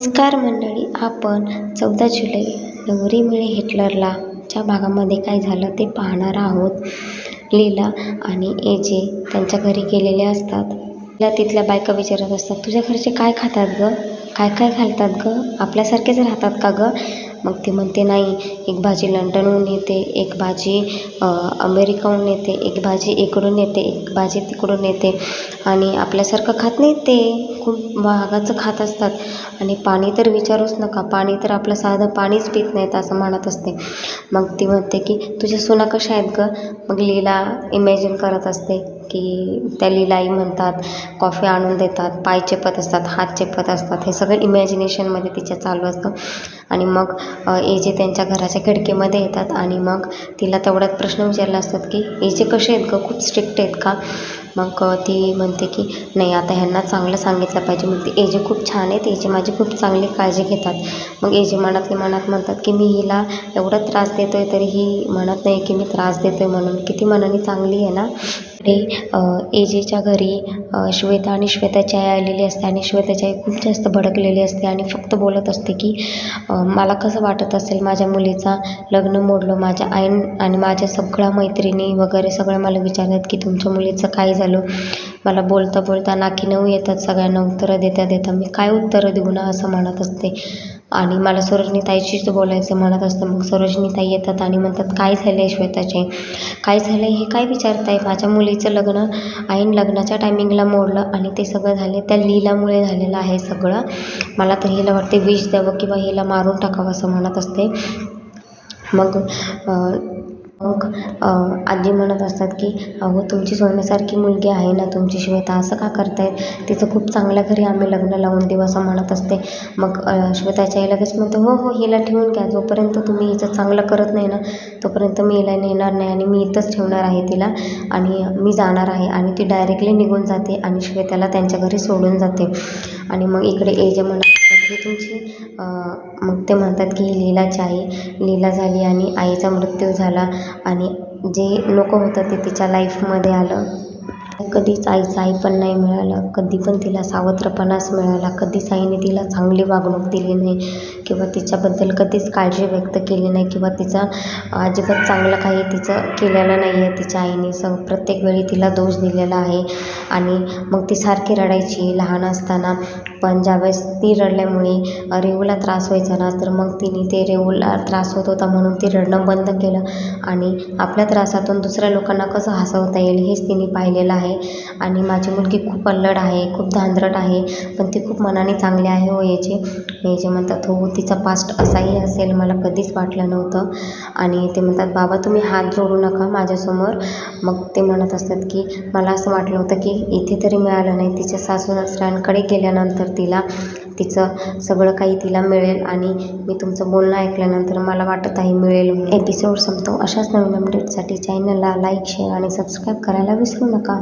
नमस्कार मंडळी आपण चौदा जुलै नवरी मिळे हिटलरला च्या भागामध्ये काय झालं ते पाहणार आहोत. लीला आणि एजे त्यांच्या घरी गेलेले असतात. तिला तिथल्या बायका विचारत असतात तुझ्या घरचे काय खातात गं? काय काय घालतात गं? आपल्यासारखेच राहतात का गं? मग ती म्हणते नाही एक भाजी लंडनहून येते एक भाजी अमेरिकाहून येते एक भाजी इकडून येते एक भाजी तिकडून येते आणि आपल्यासारखं खात नाहीत ते. खूप महागाचं खात असतात. आणि पाणी तर विचारूच नका. पाणी तर आपलं साधं पाणीच पित नाहीत असं म्हणत असते. मग ती म्हणते की तुझ्या सुना कशा आहेत गं? मग लीला इमॅजिन करत असते की त्या लीलाई म्हणतात कॉफी आणून देतात पाय चेपत असतात हात चेपत असतात. हे सगळं इमॅजिनेशनमध्ये तिच्या चालू असतं. आणि मग एजे त्यांच्या घराच्या खिडकीमध्ये येतात. आणि मग तिला तेवढ्यात प्रश्न विचारला असतात की एजे कसे आहेत गं? खूप स्ट्रिक्ट आहेत का? मग ती म्हणते की नाही आता ह्यांना चांगलं सांगितलं पाहिजे. मग ती एजे खूप छान आहेत एजे माझी खूप चांगली काळजी घेतात. मग एजे मनातले मनात म्हणतात की मी हिला एवढा त्रास देतो आहे तरी ही म्हणत नाही की मी त्रास देतो आहे म्हणून. किती मनाने चांगली आहे ना? एजेच्या घरी श्वेता आणि श्वेताची आई आलेली असते आणि श्वेताची आई खूप जास्त भडकलेली असते आणि फक्त बोलत असते की मला कसं वाटत असेल माझ्या मुलीचा लग्न मोडलं माझ्या आईन आणि माझ्या सगळ्या मैत्रिणी वगैरे सगळ्या मला विचारतात की तुमच्या मुलीचं काय झालं? मला बोलता बोलता नाकी नऊ येतात सगळ्यांना उत्तरं देता देता मी काय उत्तरं देऊ ना असं म्हणत असते. आणि मला सरोजनी ताईशीच बोलायचं म्हणत असतं मग सरोजनी ताई येतात आणि म्हणतात काय झालं आहे श्वेताचे? काय झालं आहे हे काय विचारताय? माझ्या मुलीचं लग्न ऐन लग्नाच्या टायमिंगला मोडलं आणि ते सगळं झाले त्या लीलामुळे झालेलं आहे सगळं. मला तर हिला वाटते विष द्यावं किंवा हिला मारून टाकावं असं म्हणत असते. मग मग आजी म्हणत असतात की अहो तुमची सोन्यासारखी मुलगी आहे ना तुमची श्वेता असं का करतायत? तिचं खूप चांगल्या घरी आम्ही लग्न लावून देऊ असं म्हणत असते. मग श्वेताच्या आई लगेच म्हणते हो हो हिला ठेवून घ्या. जोपर्यंत तुम्ही हिचं चांगलं करत नाही ना तोपर्यंत मी हिला नेणार नाही आणि मी इथंच ठेवणार आहे तिला आणि मी जाणार आहे आणि ती डायरेक्टली निघून जाते आणि श्वेताला त्यांच्या घरी सोडून जाते. आणि मग इकडे एजे म्हणत असतात की तुमची मग ते म्हणतात की ही लीलाची आई. लीला झाली आणि आईचा मृत्यू झाला आणि जे नको होतं ते तिच्या लाईफमध्ये आलं. कधीच आईचं आई पण नाही मिळालं कधी पण तिला सावत्रपणाच मिळाला कधीच आईने तिला चांगली वागणूक दिली नाही. किंवा तिच्याबद्दल कधीच काळजी व्यक्त केली नाही किंवा तिचा अजिबात चांगलं काही तिचं केलेलं नाही आहे तिच्या आईने स प्रत्येक वेळी तिला दोष दिलेला आहे. आणि मग ती सारखी रडायची लहान असताना. पण ज्यावेळेस ती रडल्यामुळे रेवूला त्रास व्हायचा ना तर मग तिने ते रेवूला त्रास होत होता म्हणून ती रडणं बंद केलं. आणि आपल्या त्रासातून दुसऱ्या लोकांना कसं हसवता येईल हेच तिने पाहिलेलं आहे. आणि माझी मुलगी खूप अल्लड आहे खूप धांदरट आहे. पण ती खूप मनाने चांगली आहे हो याचे. याचे म्हणतात हो तिचा पास्ट असाही असेल मला कधीच वाटलं नव्हतं. आणि ते म्हणतात बाबा तुम्ही हात जोडू नका माझ्यासमोर. मग ते म्हणत असतात की मला असं वाटलं होतं की इथे तरी मिळालं नाही. तिच्या सासू सासऱ्यांकडे गेल्यानंतर तिला तिचं सगळं काही तिला मिळेल आणि मी तुमचं बोलणं ऐकल्यानंतर मला वाटत आहे मिळेल. एपिसोड संपतो. अशाच नवीन अपडेटसाठी चॅनलला लाईक शेअर आणि सबस्क्राईब करायला विसरू नका.